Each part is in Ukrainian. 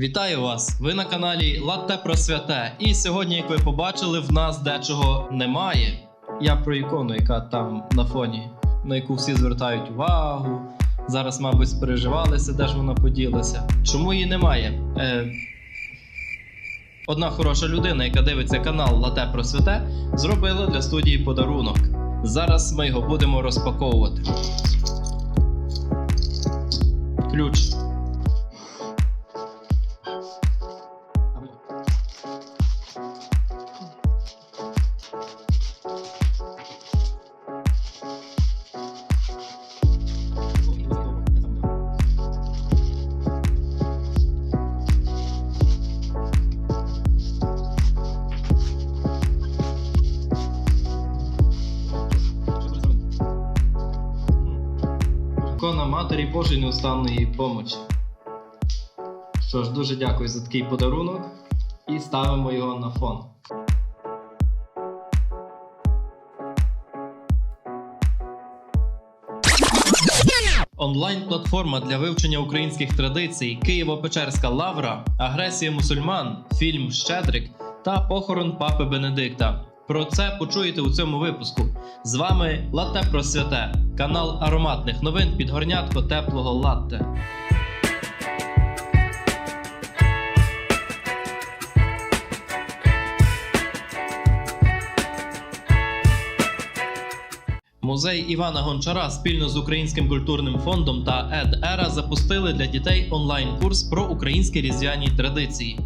Вітаю вас! Ви на каналі Латте про святе. І сьогодні, як ви побачили, в нас дечого немає. Я про ікону, яка там на фоні, на яку всі звертають увагу. Зараз, мабуть, спереживалися, де ж вона поділася. Чому її немає? Е... Одна хороша людина, яка дивиться канал Лате про святе, зробила для студії подарунок. Зараз ми його будемо розпаковувати. Ключ. Матері Божої неустанної помочі. Що ж, дуже дякую за такий подарунок і ставимо його на фон. Онлайн-платформа для вивчення українських традицій Києво-Печерська лавра, агресія мусульман, фільм Щедрик та похорон папи Бенедикта. Про це почуєте у цьому випуску. З вами Латте про святе, канал ароматних новин під горнятко теплого латте. Музей Івана Гончара спільно з Українським культурним фондом та Ед Ера запустили для дітей онлайн-курс про українські різдвяні традиції.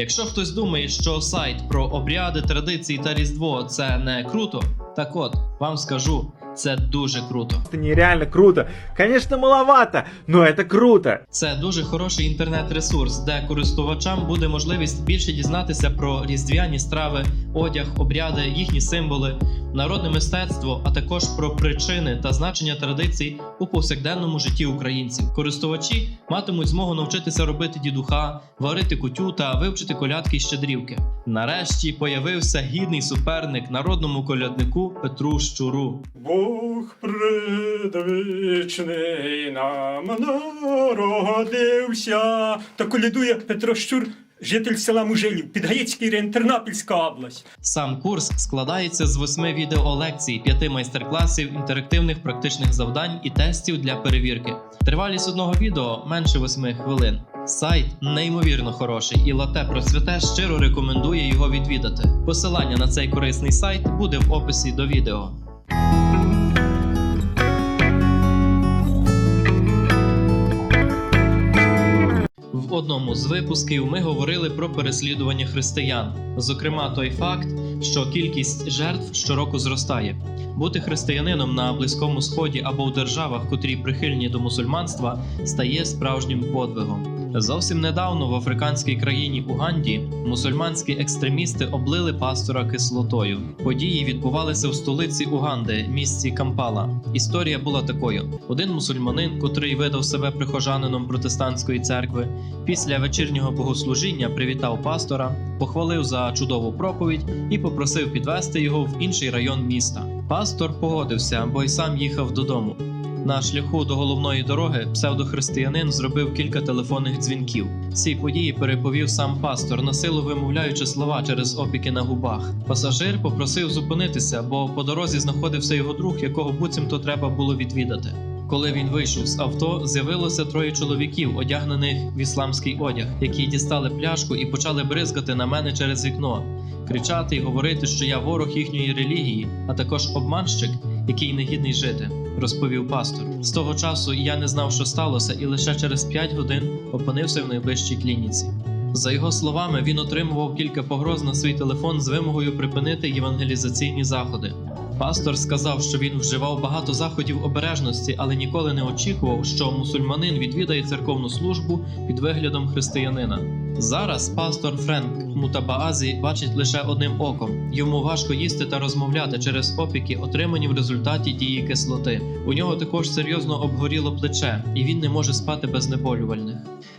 Якщо хтось думає, що сайт про обряди, традиції та різдво це не круто, так от вам скажу, це дуже круто. Це нереально круто. Звісно, маловато, але це круто. Це дуже хороший інтернет-ресурс, де користувачам буде можливість більше дізнатися про різдвяні страви, одяг, обряди, їхні символи, народне мистецтво, а також про причини та значення традицій у повсякденному житті українців. Користувачі матимуть змогу навчитися робити дідуха, варити кутю та вивчити колядки й щедрівки. Нарешті появився гідний суперник народному коляднику Петру Щуру. Бог предвічний нам народився. Та колядує Петро Щур, житель села Мужилів, Підгаєцький район, Тернопільська область. Сам курс складається з восьми відеолекцій, п'яти майстер-класів, інтерактивних практичних завдань і тестів для перевірки. Тривалість одного відео менше восьми хвилин. Сайт неймовірно хороший, і лате про святе щиро рекомендує його відвідати. Посилання на цей корисний сайт буде в описі до відео. В одному з випусків ми говорили про переслідування християн, зокрема той факт, що кількість жертв щороку зростає. Бути християнином на Близькому Сході або у державах, котрі прихильні до мусульманства, стає справжнім подвигом. Зовсім недавно в африканській країні Уганді мусульманські екстремісти облили пастора кислотою. Події відбувалися в столиці Уганди, місті Кампала. Історія була такою: один мусульманин, котрий видав себе прихожанином протестантської церкви, після вечірнього богослужіння привітав пастора, похвалив за чудову проповідь і попросив підвести його в інший район міста. Пастор погодився, бо й сам їхав додому. На шляху до головної дороги псевдохристиянин зробив кілька телефонних дзвінків. Ці події переповів сам пастор, насилу вимовляючи слова через опіки на губах. Пасажир попросив зупинитися, бо по дорозі знаходився його друг, якого буцімто треба було відвідати. Коли він вийшов з авто, з'явилося троє чоловіків, одягнених в ісламський одяг, які дістали пляшку і почали бризгати на мене через вікно, кричати і говорити, що я ворог їхньої релігії, а також обманщик, який не гідний жити, розповів пастор. З того часу я не знав, що сталося, і лише через 5 годин опинився в найближчій клініці. За його словами, він отримував кілька погроз на свій телефон з вимогою припинити євангелізаційні заходи. Пастор сказав, що він вживав багато заходів обережності, але ніколи не очікував, що мусульманин відвідає церковну службу під виглядом християнина. Зараз пастор Френк Мутабаазі бачить лише одним оком. Йому важко їсти та розмовляти через опіки, отримані в результаті дії кислоти. У нього також серйозно обгоріло плече, і він не може спати без знеболювальних.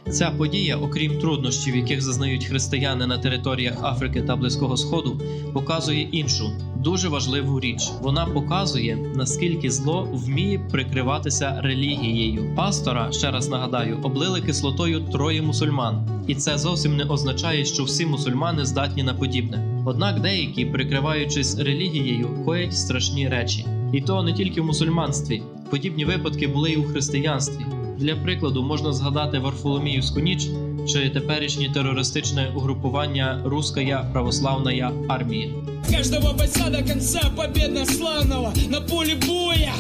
Ця подія, окрім труднощів, яких зазнають християни на територіях Африки та Близького Сходу, показує іншу дуже важливу річ. Вона показує наскільки зло вміє прикриватися релігією. Пастора, ще раз нагадаю, облили кислотою троє мусульман, і це зовсім не означає, що всі мусульмани здатні на подібне. Однак деякі, прикриваючись релігією, коять страшні речі. І то не тільки в мусульманстві. Подібні випадки були і у християнстві. Для прикладу можна згадати Варфоломіївську ніч чи теперішнє терористичне угрупування Руская православна армія. Каждого бойца до конца победно славного на поле боя.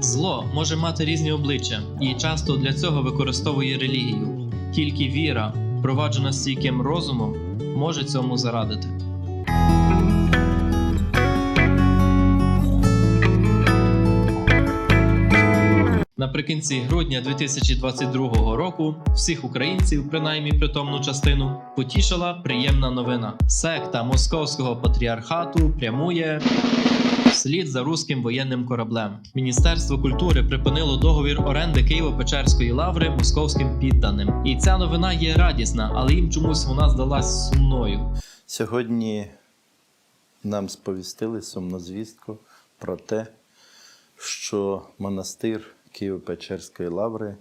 Зло може мати різні обличчя і часто для цього використовує релігію. Тільки віра, впроваджена стійким розумом, може цьому зарадити. Наприкінці грудня 2022 року всіх українців, принаймні притомну частину, потішила приємна новина. Секта Московського патріархату прямує вслід за руським воєнним кораблем. Міністерство культури припинило договір оренди Києво-Печерської лаври московським підданим. І ця новина є радісна, але їм чомусь вона здалась сумною. Сьогодні нам сповістили сумну звістку про те, що монастир Києво-Печерської лаври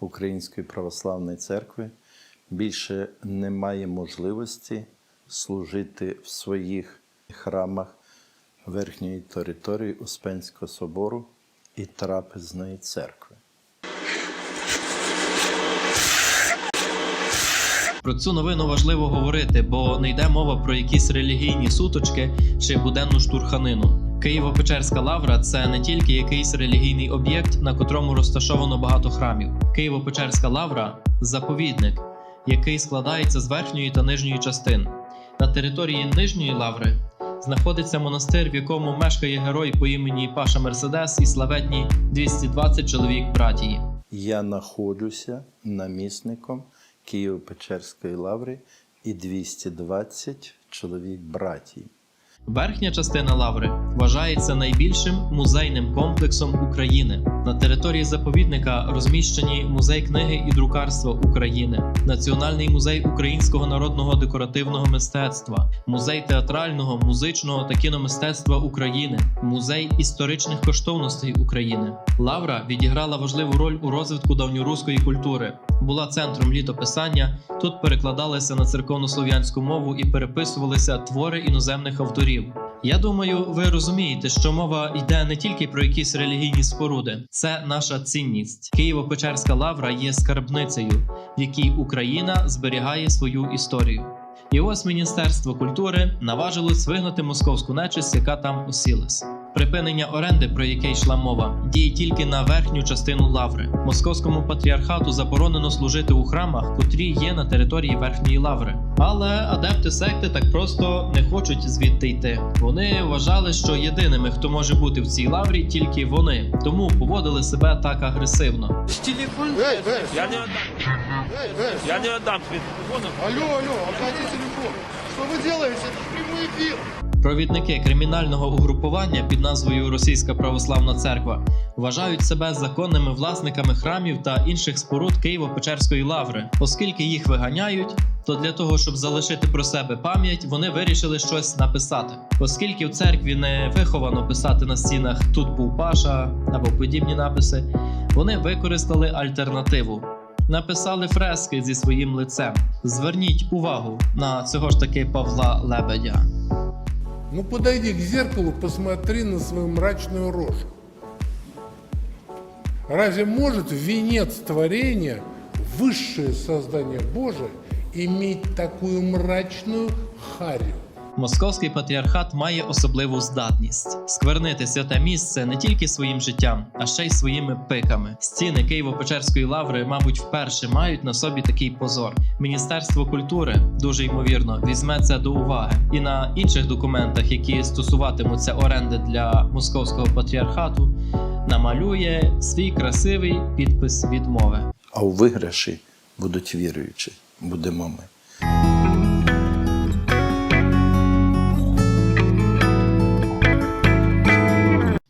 Української православної церкви більше не має можливості служити в своїх храмах верхньої території Успенського собору і трапезної церкви. Про цю новину важливо говорити, бо не йде мова про якісь релігійні суточки чи буденну штурханину. Києво-Печерська лавра це не тільки якийсь релігійний об'єкт, на котрому розташовано багато храмів. Києво-Печерська лавра заповідник, який складається з верхньої та нижньої частин. На території нижньої лаври знаходиться монастир, в якому мешкає герой по імені Паша Мерседес і славетні 220 чоловік братії. Я знаходжуся намісником Києво-Печерської лаври і 220 чоловік братій. Верхня частина лаври вважається найбільшим музейним комплексом України. На території заповідника розміщені музей книги і друкарства України, Національний музей українського народного декоративного мистецтва, музей театрального, музичного та кіномистецтва України, музей історичних коштовностей України. Лавра відіграла важливу роль у розвитку давньоруської культури, була центром літописання. Тут перекладалися на церковнослов'янську мову і переписувалися твори іноземних авторів. Я думаю, ви розумієте, що мова йде не тільки про якісь релігійні споруди, це наша цінність. Києво-Печерська лавра є скарбницею, в якій Україна зберігає свою історію. І ось Міністерство культури наважилось вигнати московську нечисть, яка там осілась. Припинення оренди, про яке йшла мова, діє тільки на верхню частину лаври. Московському патріархату заборонено служити у храмах, котрі є на території верхньої лаври. Але адепти секти так просто не хочуть звідти йти. Вони вважали, що єдиними, хто може бути в цій лаврі, тільки вони, тому поводили себе так агресивно. Я не отдам. Я не отдам тебе телефон. Алло, алло, оплати телефон. Что вы делаете? Это прямой эфир. Провідники кримінального угрупування під назвою Російська Православна Церква вважають себе законними власниками храмів та інших споруд Києво-Печерської лаври. Оскільки їх виганяють, то для того, щоб залишити про себе пам'ять, вони вирішили щось написати. Оскільки в церкві не виховано писати на стінах тут був Паша або подібні написи, вони використали альтернативу. Написали фрески зі своїм лицем. Зверніть увагу на цього ж таки Павла Лебедя. Ну подойди к зеркалу, посмотри на свою мрачную рожу. Разве может венец творения, высшее создание Божие, иметь такую мрачную харю? Московський патріархат має особливу здатність сквернити святе місце не тільки своїм життям, а ще й своїми пиками. Стіни Києво-Печерської лаври, мабуть, вперше мають на собі такий позор. Міністерство культури дуже ймовірно візьме це до уваги, і на інших документах, які стосуватимуться оренди для московського патріархату, намалює свій красивий підпис відмови. А у виграші будуть віруючі, будемо ми.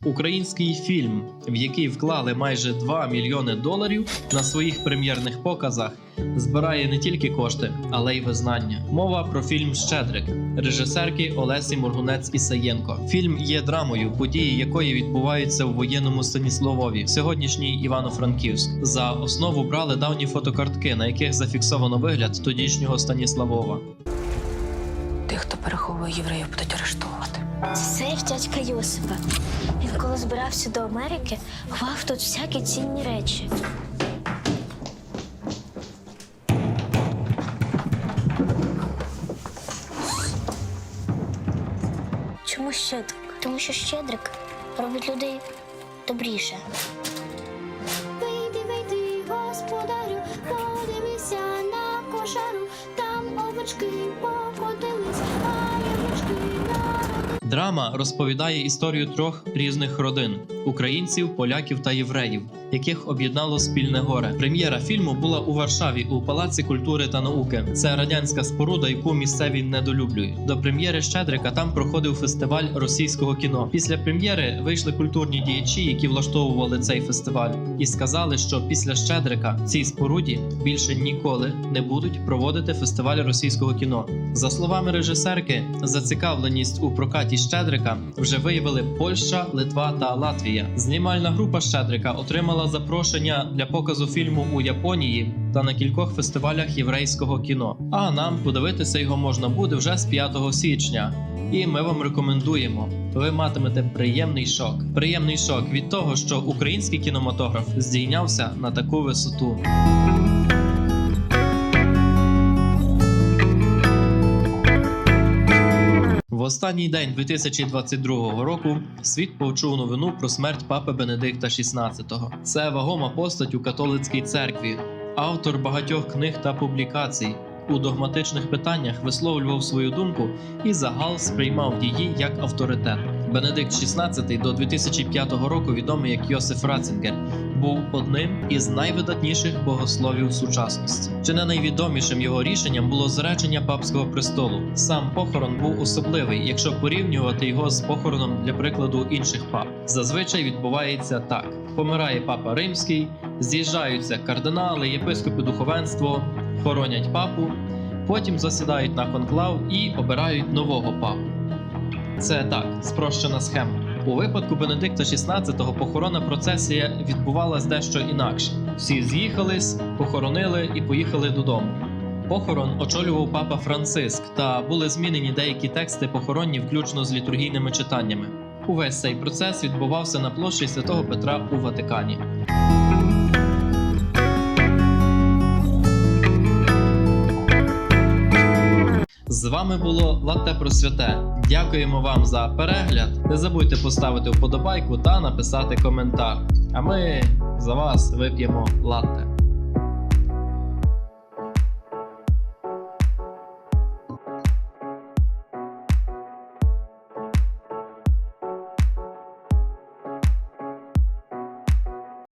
Український фільм, в який вклали майже 2 мільйони доларів на своїх прем'єрних показах, збирає не тільки кошти, але й визнання. Мова про фільм Щедрик режисерки Олесі Моргунець Ісаєнко. Фільм є драмою, події якої відбуваються у воєнному Станіславові, сьогоднішній Івано-Франківськ. За основу брали давні фотокартки, на яких зафіксовано вигляд тодішнього Станіславова. Тих, хто переховує євреїв, будуть арештовувати. Це сейф дядька Йосипа. Він коли збирався до Америки, ховав тут всякі цінні речі. Чому щедрик? Тому що щедрик робить людей добріше. Вийди, вийди, господарю, подивися на кошару, там овочки Драма розповідає історію трьох різних родин: українців, поляків та євреїв, яких об'єднало спільне горе. Прем'єра фільму була у Варшаві у Палаці культури та науки. Це радянська споруда, яку місцеві недолюблюють. До прем'єри Щедрика там проходив фестиваль російського кіно. Після прем'єри вийшли культурні діячі, які влаштовували цей фестиваль, і сказали, що після Щедрика цій споруді більше ніколи не будуть проводити фестиваль російського кіно. За словами режисерки, зацікавленість у прокаті Щедрика вже виявили Польща, Литва та Латвія. Знімальна група Щедрика отримала запрошення для показу фільму у Японії та на кількох фестивалях єврейського кіно. А нам подивитися його можна буде вже з 5 січня. І ми вам рекомендуємо. Ви матимете приємний шок. Приємний шок від того, що український кінематограф здійнявся на таку висоту. Останній день 2022 року світ почув новину про смерть папи Бенедикта XVI. Це вагома постать у католицькій церкві, автор багатьох книг та публікацій. У догматичних питаннях висловлював свою думку і загал сприймав її як авторитет. Бенедикт XVI до 2005 року відомий як Йосиф Ратцингер, був одним із найвидатніших богословів сучасності. Чи не найвідомішим його рішенням було зречення папського престолу? Сам похорон був особливий, якщо порівнювати його з похороном для прикладу інших пап. Зазвичай відбувається так: помирає папа римський, з'їжджаються кардинали, єпископи, духовенство, хоронять папу, потім засідають на конклав і обирають нового папу. Це так, спрощена схема. У випадку Бенедикта XVI похоронна процесія відбувалась дещо інакше. Всі з'їхались, похоронили і поїхали додому. Похорон очолював папа Франциск, та були змінені деякі тексти похоронні, включно з літургійними читаннями. Увесь цей процес відбувався на площі святого Петра у Ватикані. З вами було Латте про святе. Дякуємо вам за перегляд. Не забудьте поставити вподобайку та написати коментар. А ми за вас вип'ємо латте.